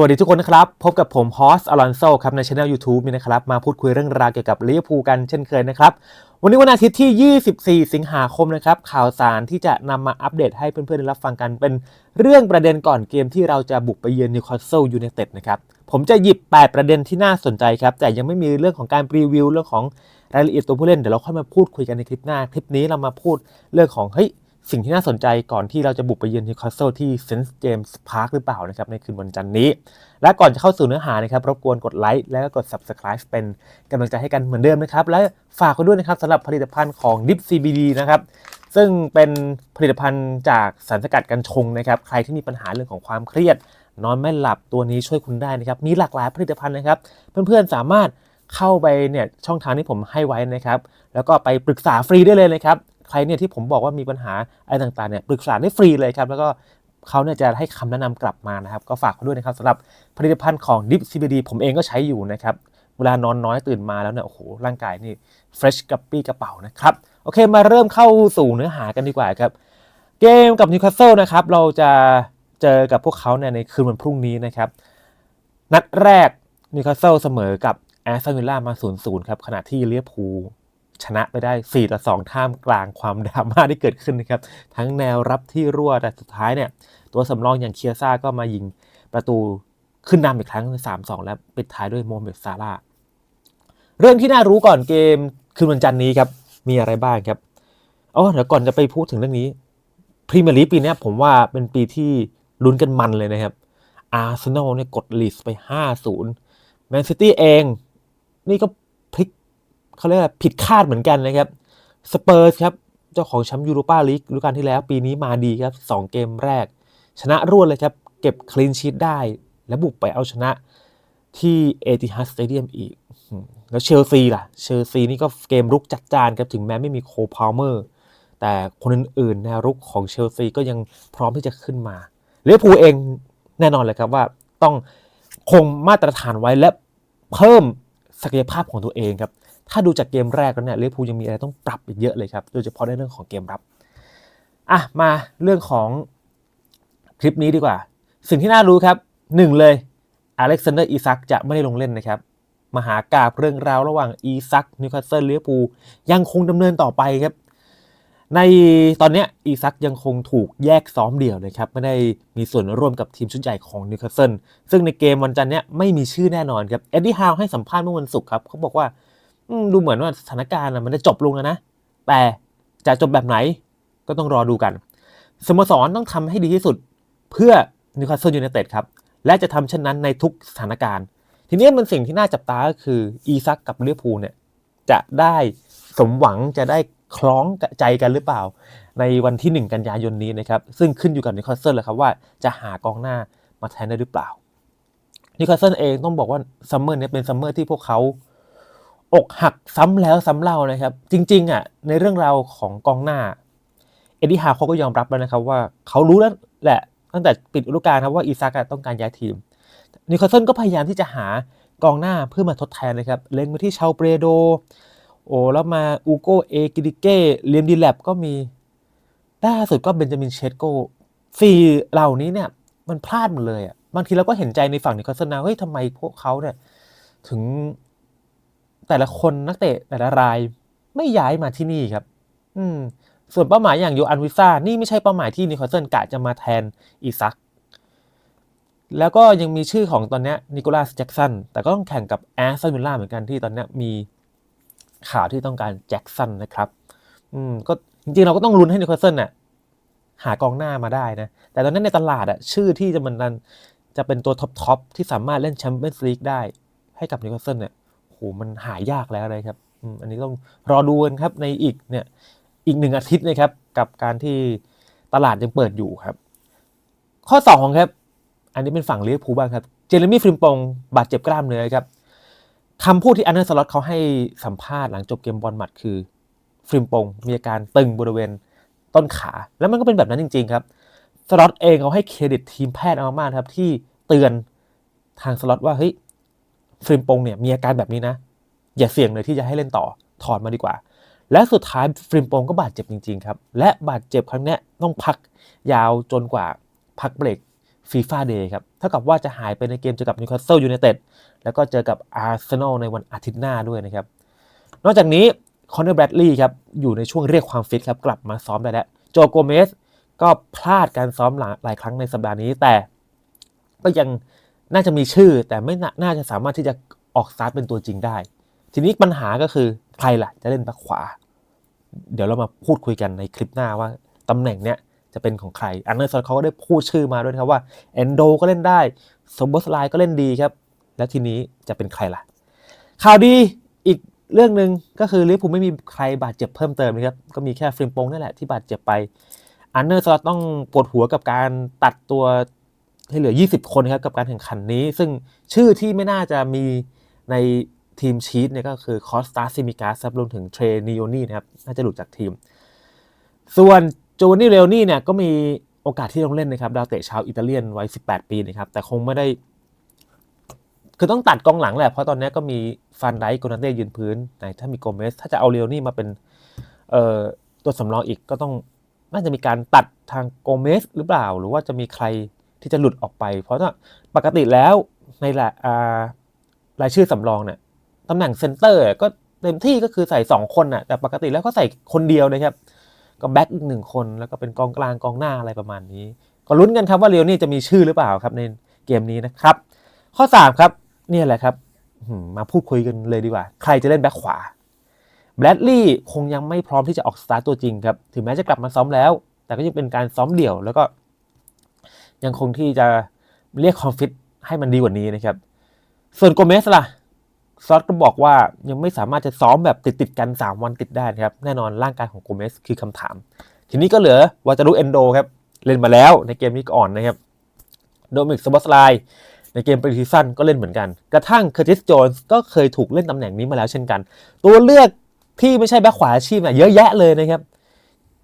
วัสดีทุกคนนะครับ พบกับผมฮอสอลอนโซครับ ในช anel YouTube นี่นะครับ มาพูดคุยเรื่องราวเกี่ยวกับลิเวอร์พูลกันเช่นเคยนะครับ วันนี้วันอาทิตย์ที่ 24 สิงหาคมนะครับ ข่าวสารที่จะนำมาอัปเดตให้เพื่อนๆได้รับฟังกันเป็นเรื่องประเด็นก่อนเกมที่เราจะบุกไปเยือนนิวคาสเซิลยูไนเต็ดนะครับ ผมจะหยิบ 8 ประเด็นที่น่าสนใจครับ แต่ยังไม่มีเรื่องของการรีวิวเรื่องของรายละเอียดตัวผู้เล่นเดี๋ยวเราค่อยมาพูดคุยกันในคลิปหน้าคลิปนี้เรามาพูดเรื่องของเฮ้ย สิ่งที่น่าสนใจก่อนที่เราจะบุกไปเยือนนิวคาสเซิลที่เซนต์เจมส์พาร์คหรือเปล่านะครับในคืนวันจันทร์นี้ และก่อนจะเข้าสู่เนื้อหานะครับรบกวนกดไลค์แล้วก็กด Subscribe เป็นกำลังใจให้กันเหมือนเดิมนะครับ และฝากกันด้วยนะครับสำหรับผลิตภัณฑ์ของ Dip CBD นะครับซึ่งเป็นผลิตภัณฑ์จากสารสกัดกัญชงนะครับใครที่มีปัญหาเรื่องของความเครียด นอนไม่หลับตัวนี้ช่วยคุณได้นะครับมีหลากหลายผลิตภัณฑ์นะครับ เพื่อนๆสามารถเข้าไปเนี่ยช่องทางที่ผมให้ไว้นะครับ แล้วก็ไปปรึกษาฟรีได้เลยนะครับ ใครเนี่ยที่ผมบอกว่ามีปัญหาอะไรต่างๆเนี่ยปรึกษาได้ฟรีเลยครับ แล้วก็เขาเนี่ยจะให้คำแนะนำกลับมานะครับ ก็ฝากเขาด้วยนะครับสำหรับผลิตภัณฑ์ของ Dip CBD ผมเองก็ใช้อยู่นะครับเวลานอนน้อยตื่นมาแล้วเนี่ยโอ้โหร่างกายนี่เฟรชกระปี้กระเป๋านะครับโอเคมาเริ่มเข้าสู่เนื้อหากันดีกว่าครับ เกมกับนิวคาสเซิลนะครับเราจะเจอกับพวกเขาเนี่ยในคืนวันพรุ่งนี้นะครับ นัดแรกนิวคาสเซิลเสมอกับแอสตันวิลล่ามา0-0ครับขณะที่เลียพู ชนะไปได้4ต่อ2ท่ามกลางความดราม่าที่เกิดขึ้นนะครับ ทั้งแนวรับที่รั่วแต่สุดท้ายเนี่ย ตัวสำรองอย่างเคียซ่าก็มายิงประตูขึ้นนำอีกครั้ง3-2 แล้วปิดท้ายด้วยโมเม็ดซาร่าเรื่องที่น่ารู้ก่อนเกมคืนวันจันทร์นี้ครับมีอะไรบ้างครับอ๋อเดี๋ยวก่อนจะไปพูดถึงเรื่องนี้พรีเมียร์ลีกปีนี้ผมว่าเป็นปีที่ลุ้นกันมันเลยนะครับอาร์เซนอลเนี่ยกดลีดไป 5-0แมนซิตี้เอง นี่ก็ เขาเรียกว่าผิดคาดเหมือนกันนะครับสเปอร์สครับเจ้าของแชมป์ยูโรปาลีกฤดูกาลที่แล้วปีนี้มาดีครับ 2 เกมแรก ชนะรวดเลยครับ เก็บคลีนชีตได้ และบุกไปเอาชนะที่เอติฮัดสเตเดียมอีก แล้วเชลซีล่ะ เชลซีนี่ก็เกมรุกจัดจานครับ ถึงแม้ไม่มีโคพาวเมอร์ แต่คนอื่นๆแนวรุกของเชลซีก็ยังพร้อมที่จะขึ้นมาลิเวพูเองแน่นอนเลยครับว่าต้องคงมาตรฐานไว้และเพิ่มศักยภาพของตัวเองครับ ถ้าดูจากเกมแรกแล้วเนี่ยลิเวอร์พูลยังมีอะไรต้องปรับอีกเยอะเลยครับ โดยเฉพาะในเรื่องของเกมรับอะมาเรื่องของคลิปนี้ดีกว่า สิ่งที่น่ารู้ครับหนึ่งเลยอเล็กซานเดอร์อีซักจะไม่ได้ลงเล่นนะครับ มหากาบเรื่องราวระหว่างอีซักนิวคาสเซิลลิเวอร์พูลยังคงดำเนินต่อไปครับ ในตอนนี้อีซักยังคงถูกแยกซ้อมเดี่ยวเลยครับ ไม่ได้มีส่วนร่วมกับทีมชุดใหญ่ของนิวคาสเซิลซึ่งในเกมวันจันทร์นี้ไม่มีชื่อแน่นอนครับเอ็ดดี้ฮาวให้สัมภาษณ์เมื่อวันศุกร์ครับเขาบอกว่า ดูเหมือนว่าสถานการณ์มันจะจบลงแล้วนะ แต่จะจบแบบไหนก็ต้องรอดูกัน สโมสรต้องทำให้ดีที่สุดเพื่อนิวคาสเซิลยูไนเต็ดครับ และจะทำเช่นนั้นในทุกสถานการณ์ ทีนี้มันสิ่งที่น่าจับตาก็คืออีซักกับลิเวอร์พูลเนี่ยจะได้สมหวังจะได้คล้องใจกันหรือเปล่า ในวันที่ 1 กันยายนนี้นะครับซึ่งขึ้นอยู่กับนิวคาสเซิลเลยครับว่าจะหากองหน้ามาแทนได้หรือเปล่านิวคาสเซิลเองต้องบอกว่าซัมเมอร์นี้เป็นซัมเมอร์ที่พวกเขา อกหักซ้ำแล้วซ้ำเล่านะครับ จริงๆอะในเรื่องราวของกองหน้า เอ็ดดี้ฮาวเขาก็ยอมรับแล้วนะครับว่าเขารู้แล้วแหละตั้งแต่ปิดฤดูกาลครับว่าอีซักะต้องการย้ายทีมนิคาสเซิลก็พยายามที่จะหากองหน้าเพื่อมาทดแทนนะครับ เล็งไปที่ชาวเปรโด โอ้แล้วมาอูโกเอกิดิเก้เลียมดีแลบก็มีล่าสุดก็เบนจามินเชสโกสี่เหล่านี้เนี่ยมันพลาดหมดเลยอะบางทีเราก็เห็นใจในฝั่งนิคาสเซิลนะเฮ้ยทำไมพวกเขาเนี่ยถึง แต่ละคนนักเตะแต่ละรายไม่ย้ายมาที่นี่ครับ อืม ส่วนเป้าหมายอย่างโยอันวิซ่านี่ไม่ใช่เป้าหมายที่นิโคลเซนกะจะมาแทนอีซัก แล้วก็ยังมีชื่อของตอนนี้นิโคลัสแจ็กสันแต่ก็ต้องแข่งกับแอสตันวิลล่าเหมือนกันที่ตอนนี้มีข่าวที่ต้องการแจ็กสันนะครับ อืม ก็จริงๆเราก็ต้องลุ้นให้นิโคลเซนน่ะหากองหน้ามาได้นะ แต่ตอนนั้นในตลาดอะชื่อที่จะมันนันจะเป็นตัวท็อปทอปที่สามารถเล่นแชมเปี้ยนส์ลีกได้ให้กับนิโคลเซนเนี่ย หมันหายากแล้วเลยครับอันนี้ต้องรอดูกันครับในอีกเนี่ยอีกหนึ่งอาทิตย์นะครับกับการที่ตลาดยังเปิดอยู่ครับ ข้อ2ครับ อันนี้เป็นฝั่งเลิเวอร์พูบ้างครับ เจเรมี่ฟริมปงบาดเจ็บกล้ามเนื้อครับคำพูดที่อันเดอร์สล็อตเขาให้สัมภาษณ์หลังจบเกมบอลหมัดคือฟริมปงมีอาการตึงบริเวณต้นขา แล้วมันก็เป็นแบบนั้นจริง ๆ ครับสล็อตเองเขาให้เครดิตทีมแพทย์เอามากครับที่เตือนทางสล็อตว่าเฮ้ย ฟริมปงเนี่ยมีอาการแบบนี้นะ อย่าเสี่ยงเลยที่จะให้เล่นต่อถอนมาดีกว่า และสุดท้ายฟริมปงก็บาดเจ็บจริงๆครับ และบาดเจ็บครั้งนี้ต้องพักยาวจนกว่าพักเบรกฟีฟ่าเดย์ครับ เท่ากับว่าจะหายไปในเกมเจอกับนิวคาสเซิลยูไนเต็ดแล้วก็เจอกับอาร์เซนอลในวันอาทิตย์หน้าด้วยนะครับ นอกจากนี้คอนเนอร์แบรดลีย์ครับ อยู่ในช่วงเรียกความฟิตครับ กลับมาซ้อมได้แล้ว โจโกเมสก็พลาดการซ้อมหลายครั้งในสัปดาห์นี้ แต่ก็ยัง น่าจะมีชื่อแต่ไม่น่าจะสามารถที่จะออกสตาร์ทเป็นตัวจริงได้ ทีนี้ปัญหาก็คือใครล่ะจะเล่นแบ็คขวา เดี๋ยวเรามาพูดคุยกันในคลิปหน้าว่าตำแหน่งเนี้ยจะเป็นของใคร อันเนอร์ซอนเขาก็ได้พูดชื่อมาด้วยครับว่าเอนโดก็เล่นได้สมบสไลก็เล่นดีครับ แล้วทีนี้จะเป็นใครล่ะ ข่าวดีอีกเรื่องหนึ่งก็คือลิเวอร์พูลไม่มีใครบาดเจ็บเพิ่มเติมนะครับ ก็มีแค่ฟริมโปงนั่นแหละที่บาดเจ็บไป อันเนอร์ซอนต้องปวดหัวกับการตัดตัว ให้เหลือ 20 คนครับกับการแข่งขันนี้ ซึ่งชื่อที่ไม่น่าจะมีในทีมชีตเนี่ยก็คือคอสตาซิมิกาสรวมถึงเทรนิโอนี่นะครับน่าจะหลุดจากทีม ส่วนโจวานนี่เรลนี่เนี่ยก็มีโอกาสที่ต้องเล่นนะครับดาวเตะชาวอิตาเลียนวัย 18 ปีนะครับแต่คงไม่ได้ คือต้องตัดกองหลังแหละ เพราะตอนนี้ก็มีฟันไดโกนาเต้ยืนพื้นไหนถ้ามีโกเมสถ้าจะเอาเรลนี่มาเป็นตัวสำรองอีกก็ต้องน่าจะมีการตัดทางโกเมสหรือเปล่า หรือว่าจะมีใคร ที่จะหลุดออกไป เพราะว่าปกติแล้วในละอ่ารายชื่อสำรองเนี่ยตำแหน่งเซนเตอร์ก็เต็มที่ก็คือใส่ 2 คนน่ะแต่ปกติแล้วก็ใส่คนเดียวนะครับ ก็แบ็กอีกหนึ่งคนแล้วก็เป็นกองกลางกองหน้าอะไรประมาณนี้ ก็ลุ้นกันครับว่าเรียวนี่จะมีชื่อหรือเปล่าครับในเกมนี้นะครับ ข้อ 3 ครับเนี่ยแหละครับมาพูดคุยกันเลยดีกว่า ใครจะเล่นแบ็คขวาแบรดลีย์คงยังไม่พร้อมที่จะออกสตาร์ตตัวจริงครับ ถึงแม้จะกลับมาซ้อมแล้ว แต่ก็ยังเป็นการซ้อมเดี่ยว แล้วก็ ยังคงที่จะเรียกความฟิตให้มันดีกว่านี้นะครับ ส่วนโกเมสล่ะซอสก็บอกว่ายังไม่สามารถจะซ้อมแบบติดติดกัน 3 วันติดได้นะครับ แน่นอนร่างกายของโกเมสคือคำถาม ทีนี้ก็เหลือวาจารุเอนโดครับ เล่นมาแล้วในเกมนี้ก่อนนะครับ โดมิกสบอสไลในเกมปรีซีซั่นก็เล่นเหมือนกัน กระทั่งเคอร์ติสโจนส์ก็เคยถูกเล่นตำแหน่งนี้มาแล้วเช่นกัน ตัวเลือกที่ไม่ใช่แบ็คขวาอาชีพเนี่ยเยอะแยะเลยนะครับ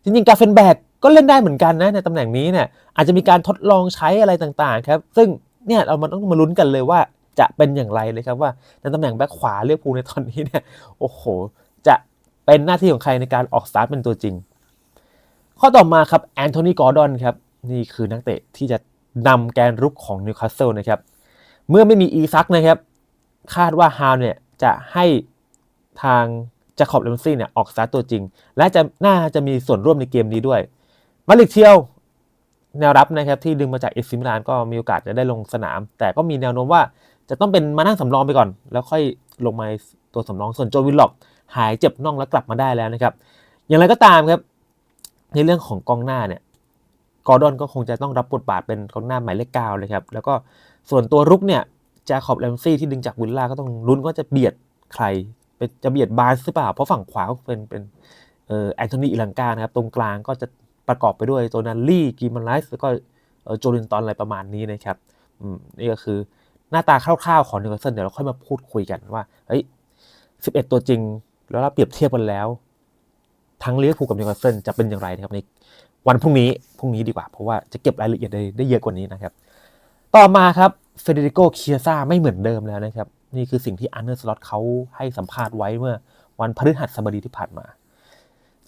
จริงๆกาเฟนแบก ก็เล่นได้เหมือนกันนะในตำแหน่งนี้เนี่ยอาจจะมีการทดลองใช้อะไรต่างๆครับ ซึ่งเนี่ยเรามันต้องมาลุ้นกันเลยว่าจะเป็นอย่างไรเลยครับว่าในตำแหน่งแบ็คขวาเรียกพูในตอนนี้เนี่ยโอ้โห จะเป็นหน้าที่ของใครในการออกสตาร์ทเป็นตัวจริง ข้อต่อมาครับแอนโทนีกอร์ดอนครับนี่คือนักเตะที่จะนำแกนรุกของนิวคาสเซิลนะครับเมื่อไม่มีอีซักนะครับ คาดว่าฮาวเนี่ยจะให้ทางจาคอบเลมซี่เนี่ยออกสตาร์ตตัวจริง และจะน่าจะมีส่วนร่วมในเกมนี้ด้วย มาลิกเทียวแนวรับนะครับที่ดึงมาจากเอซิมิลานก็มีโอกาสจะได้ลงสนาม แต่ก็มีแนวโน้มว่าจะต้องเป็นมานั่งสำรองไปก่อน แล้วค่อยลงมาตัวสำรองส่วนโจวิลล็อกหายเจ็บน่องแล้วกลับมาได้แล้วนะครับ อย่างไรก็ตามครับ ในเรื่องของกองหน้าเนี่ยกอร์ดอนก็คงจะต้องรับบทบาทเป็นกองหน้าหมายเลขเก้าเลยครับแล้วก็ส่วนตัวรุกเนี่ยจาคอบแรมซี่ที่ดึงจากวิลล่าก็ต้องลุ้นว่าจะเบียดใครเป็นจะเบียดบาร์หรือเปล่าเพราะฝั่งขวาเป็นเป็นเอ่อแอนโทนีอิลังกานะครับตรงกลางก็จะ ประกอบไปด้วยโจนาลี่กิมันไลส์แล้วก็เอ่อโจลินตันอะไรประมาณนี้นะครับนี่ก็คือหน้าตาคร่าวๆของนิวคาสเซิลเดี๋ยวเราค่อยมาพูดคุยกันว่าเฮ้ย11 ตัวจริง แล้วเราเปรียบเทียบกันแล้ว ทั้งลิเวอร์พูลกับนิวคาสเซิลจะเป็นอย่างไรนะครับในวันพรุ่งนี้พรุ่งนี้ดีกว่า เพราะว่าจะเก็บรายละเอียดได้ได้เยอะกว่านี้นะครับ ต่อมาครับเฟเดริโกเคียซ่าไม่เหมือนเดิมแล้วนะครับ นี่คือสิ่งที่อันเนอร์สล็อตเขาให้สัมภาษณ์ไว้เมื่อวันพฤหัสบดีที่ผ่านมา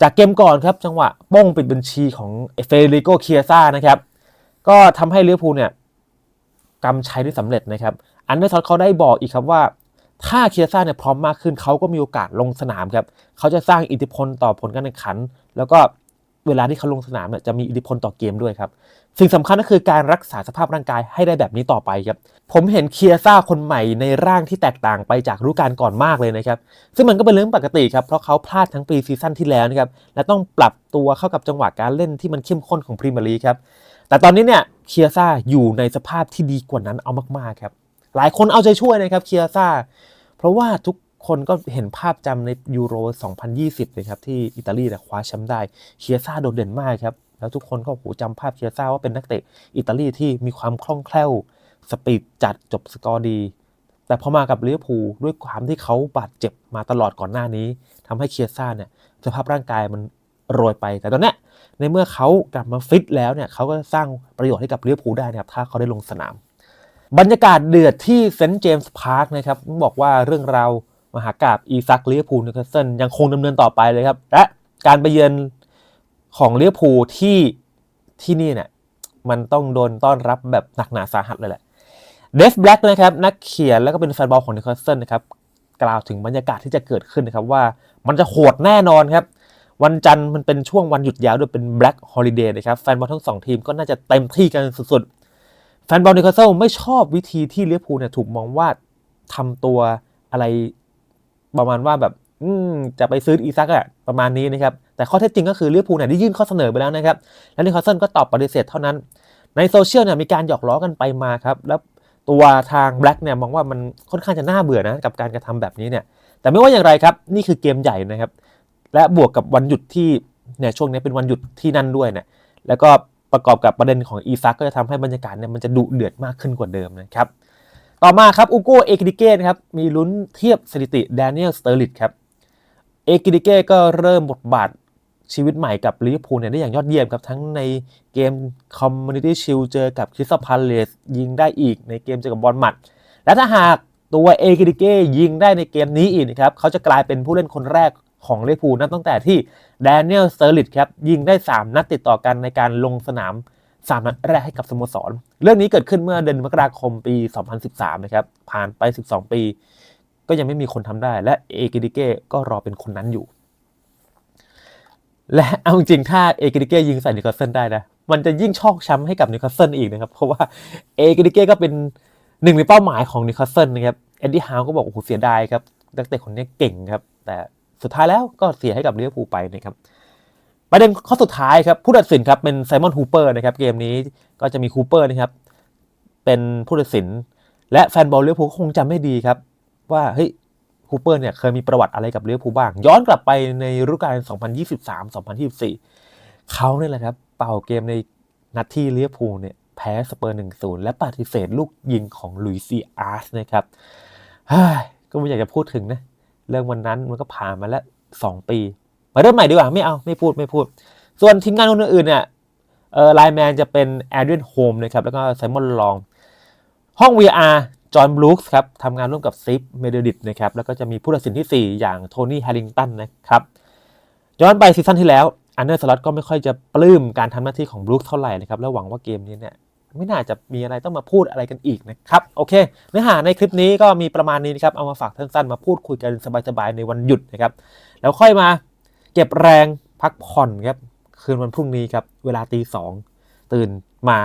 จากเกมก่อนครับจังหวะป้งปิดบัญชีของเฟเดริโกเคียซ่านะครับก็ทำให้ลิเวอร์พูลเนี่ยกำชัยได้สำเร็จนะครับ อันเดอร์สล็อตเขาได้บอกอีกครับว่า ถ้าเคียซ่าเนี่ยพร้อมมากขึ้นเขาก็มีโอกาสลงสนามครับเขาจะสร้างอิทธิพลต่อผลการแข่งขัน แล้วก็เวลาที่เขาลงสนามเนี่ยจะมีอิทธิพลต่อเกมด้วยครับ สิ่งสำคัญก็คือการรักษาสภาพร่างกายให้ได้แบบนี้ต่อไปครับผมเห็นเคียซ่าคนใหม่ในร่างที่แตกต่างไปจากฤดูกาลก่อนมากเลยนะครับซึ่งมันก็เป็นเรื่องปกติครับเพราะเขาพลาดทั้งปีซีซั่นที่แล้วนะครับและต้องปรับตัวเข้ากับจังหวะการเล่นที่มันเข้มข้นของพรีเมียร์ลีกครับแต่ตอนนี้เนี่ยเคียซ่าอยู่ในสภาพที่ดีกว่านั้นเอามากๆครับหลายคนเอาใจช่วยนะครับเคียซ่าเพราะว่าทุกคนก็เห็นภาพจำในยูโร 2020เลยครับที่อิตาลีคว้าแชมป์ได้เคียซ่าโดดเด่นมากครับ แล้วทุกคนก็โหจำภาพเคียซ่าว่าเป็นนักเตะอิตาลีที่มีความคล่องแคล่ว สปีดจัดจบสกอร์ดี แต่พอมากับลิเวอร์พูด้วยความที่เขาบาดเจ็บมาตลอดก่อนหน้านี้ทำให้เคียซ่าเนี่ยสภาพร่างกายมันโรยไปแต่ตอนนี้ในเมื่อเขากลับมาฟิตแล้วเนี่ยเขาก็สร้างประโยชน์ให้กับลิเวอร์พูได้นะครับถ้าเขาได้ลงสนาม บรรยากาศเดือดที่เซนต์เจมส์พาร์คนะครับบอกว่าเรื่องราวมหากาบอีซักลิเวอร์พูนิวคาสเซิลยังคงดำเนินต่อไปเลยครับและการไปเยือน ของเลิเวอร์พูลที่ที่นี่เนี่ยมันต้องโดนต้อนรับแบบหนักหนาสาหัสเลยแหละเดฟแบล็กนะครับนักเขียนแล้วก็เป็นแฟนบอลของนิคาสเซิลนะครับกล่าวถึงบรรยากาศที่จะเกิดขึ้นนะครับว่ามันจะโหดแน่นอนครับ วันจันทร์มันเป็นช่วงวันหยุดยาวด้วยเป็น Black Holiday นะครับแฟนบอลทั้งสองทีมก็น่าจะเต็มที่กันสุดๆ แฟนบอลนิคาสเซิลไม่ชอบวิธีที่เลี้ยวภูเนี่ยถูกมองว่าทำตัวอะไรประมาณว่าแบบ อืมจะไปซื้ออีซักอะประมาณนี้นะครับ แต่ข้อเท็จจริงก็คือเลี้ยวภูลเนี่ยได้ยื่นข้อเสนอไปแล้วนะครับ และนิวคาสเซิลก็ตอบปฏิเสธเท่านั้น ในโซเชียลเนี่ยมีการหยอกล้อกันไปมาครับ แล้วตัวทางแบล็กเนี่ยมองว่ามันค่อนข้างจะน่าเบื่อนะกับการกระทำแบบนี้เนี่ย แต่ไม่ว่าอย่างไรครับ นี่คือเกมใหญ่นะครับ และบวกกับวันหยุดที่เนี่ยช่วงนี้เป็นวันหยุดที่นั่นด้วยเนี่ย แล้วก็ประกอบกับประเด็นของอีซักก็จะทำให้บรรยากาศเนี่ยมันจะดุเดือดมากขึ้นกว่าเดิมนะครับ ต่อมาครับอูโกเอกิดิเก้นครับมีลุ้นเทียบสถิติแดเนียลสเตอร์ลิตครับ เอกิดิเก้ก็เริ่มบทบาทชีวิตใหม่กับลิเวอร์พูลเนี่ยได้อย่างยอดเยี่ยมครับ ทั้งในเกมคอมมูนิตี้ชิลเจอกับคริสตัลพาเลสยิงได้อีกในเกมเจอกับบอลหมัด และถ้าหากตัวเอกิดิเก้ยิงได้ในเกมนี้อีกนะครับ เขาจะกลายเป็นผู้เล่นคนแรกของลิเวอร์พูลนับตั้งแต่ที่แดเนียลเตอร์ลิตครับยิงได้ 3 นัดติดต่อกันในการลงสนาม 3 นัดแรกให้กับสโมสร เรื่องนี้เกิดขึ้นเมื่อเดือนมกราคมปี 2013 นะครับ ผ่านไป 12 ปี ก็ยังไม่มีคนทำได้ และเอกิดิเก้ก็รอเป็นคนนั้นอยู่ และเอาจริงถ้าเอกิดิเก้ยิงใส่นิวคาสเซิลได้นะมันจะยิ่งชอกช้ำให้กับนิวคาสเซิลอีกนะครับ เพราะว่าเอกิดิเก้ก็เป็นหนึ่งในเป้าหมายของนิวคาสเซิลนะครับเอ็ดดี้ฮาวก็บอกโอ้โหเสียดายครับนักเตะคนนี้เก่งครับ แต่สุดท้ายแล้วก็เสียให้กับเลิเวอร์พูไปนะครับประเด็นข้อสุดท้ายครับผู้ตัดสินครับเป็นไซมอนฮูเปอร์นะครับเกมนี้ก็จะมีฮูเปอร์นะครับเป็นผู้ตัดสิน และแฟนบอลเลิเวอร์พูคงจำไม่ดีครับ ว่าเฮ้ยฮูเปอร์เนี่ยเคยมีประวัติอะไรกับเลิเวอร์พูบ้าง ย้อนกลับไปในฤดูกาล 2023-2024 เขาเนี่ยแหละครับ เป่าเกมในนัดที่เลิเวอร์พูเนี่ยแพ้สเปอร์ 1-0 และปฏิเสธลูกยิงของลุยซีอาร์สนะครับก็ไม่อยากจะพูดถึงนะ เรื่องวันนั้นมันก็ผ่านมาแล้ว 2 ปี มาเริ่มใหม่ดีกว่าไม่เอาไม่พูดไม่พูด ส่วนทีมงานคนอื่นๆเนี่ยเออไลแมนจะเป็นแอดเรียนโฮมนะครับแล้วก็ไซมอนลอง ห้อง VR จอห์นบลูคส์ครับทำงานร่วมกับซิฟเมเดดิตนะครับแล้วก็จะมีผู้ตัดสินที่ 4 อย่างโทนี่แฮริงตันนะครับย้อนไปซีซั่นที่แล้วอันเดอร์สล็อตก็ไม่ค่อยจะปลื้มการทำหน้าที่ของบลูคเท่าไหร่นะครับแล้วหวังว่าเกมนี้เนี่ยไม่น่าจะมีอะไรต้องมาพูดอะไรกันอีกนะครับโอเค เนื้อหาในคลิปนี้ก็มีประมาณนี้นะครับเอามาฝากสั้นๆมาพูดคุยกันสบายๆในวันหยุดนะครับแล้วค่อยมาเก็บแรงพักผ่อนครับคืนวันพรุ่งนี้ครับเวลาตีสองตื่นมา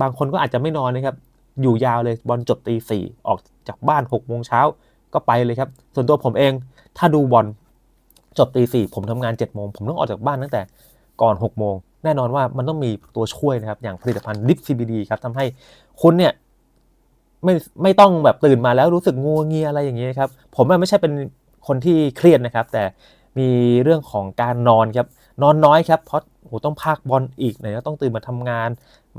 บางคนก็อาจจะไม่นอนนะครับ อยู่ยาวเลยบอลจบตีสี่ออกจากบ้าน6กโมงเช้าก็ไปเลยครับ ส่วนตัวผมเองถ้าดูบอลจบตีสี่ผมทำงาน7จ็ดโมงผมต้องออกจากบ้านตั้งแต่ก่อน6กโมงแน่นอนว่ามันต้องมีตัวช่วยนะครับ อย่างผลิตภัณฑ์ดิฟซีบีดีครับทำให้คุณเนี่ยไม่ไม่ต้องแบบตื่นมาแล้วรู้สึกงัวเงียอะไรอย่างเงี้ยครับ ผมไม่ใช่เป็นคนที่เครียดนะครับ แต่มีเรื่องของการนอนครับ นอนน้อยครับเพราะโหต้องพากบอลอีกไหนก็ต้องตื่นมาทำงาน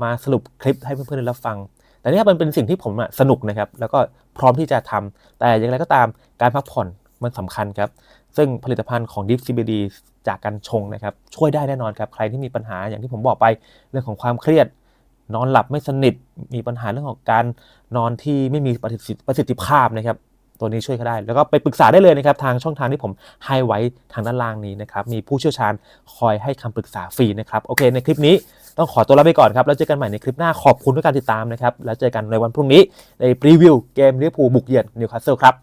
มาสรุปคลิปให้เพื่อนๆได้รับฟัง แต่นี่มันเป็นสิ่งที่ผมสนุกนะครับ แล้วก็พร้อมที่จะทำแต่อย่างไรก็ตามการพักผ่อนมันสำคัญครับ ซึ่งผลิตภัณฑ์ของ Deep CBD จากการชงนะครับ ช่วยได้แน่นอนครับ ใครที่มีปัญหาอย่างที่ผมบอกไปเรื่องของความเครียด นอนหลับไม่สนิท มีปัญหาเรื่องของการนอนที่ไม่มีประสิทธิประสิทธิภาพนะครับ ตัวนี้ช่วยเขาได้ แล้วก็ไปปรึกษาได้เลยนะครับทางช่องทางที่ผมให้ไว้ทางด้านล่างนี้นะครับมีผู้เชี่ยวชาญคอยให้คำปรึกษาฟรีนะครับโอเค ในคลิปนี้ต้องขอตัวลาไปก่อนครับ แล้วเจอกันใหม่ในคลิปหน้าขอบคุณทุกการติดตามนะครับ แล้วเจอกันในวันพรุ่งนี้ในพรีวิวเกมลิเวอร์พูลบุกเยือนนิวคาสเซิลครับ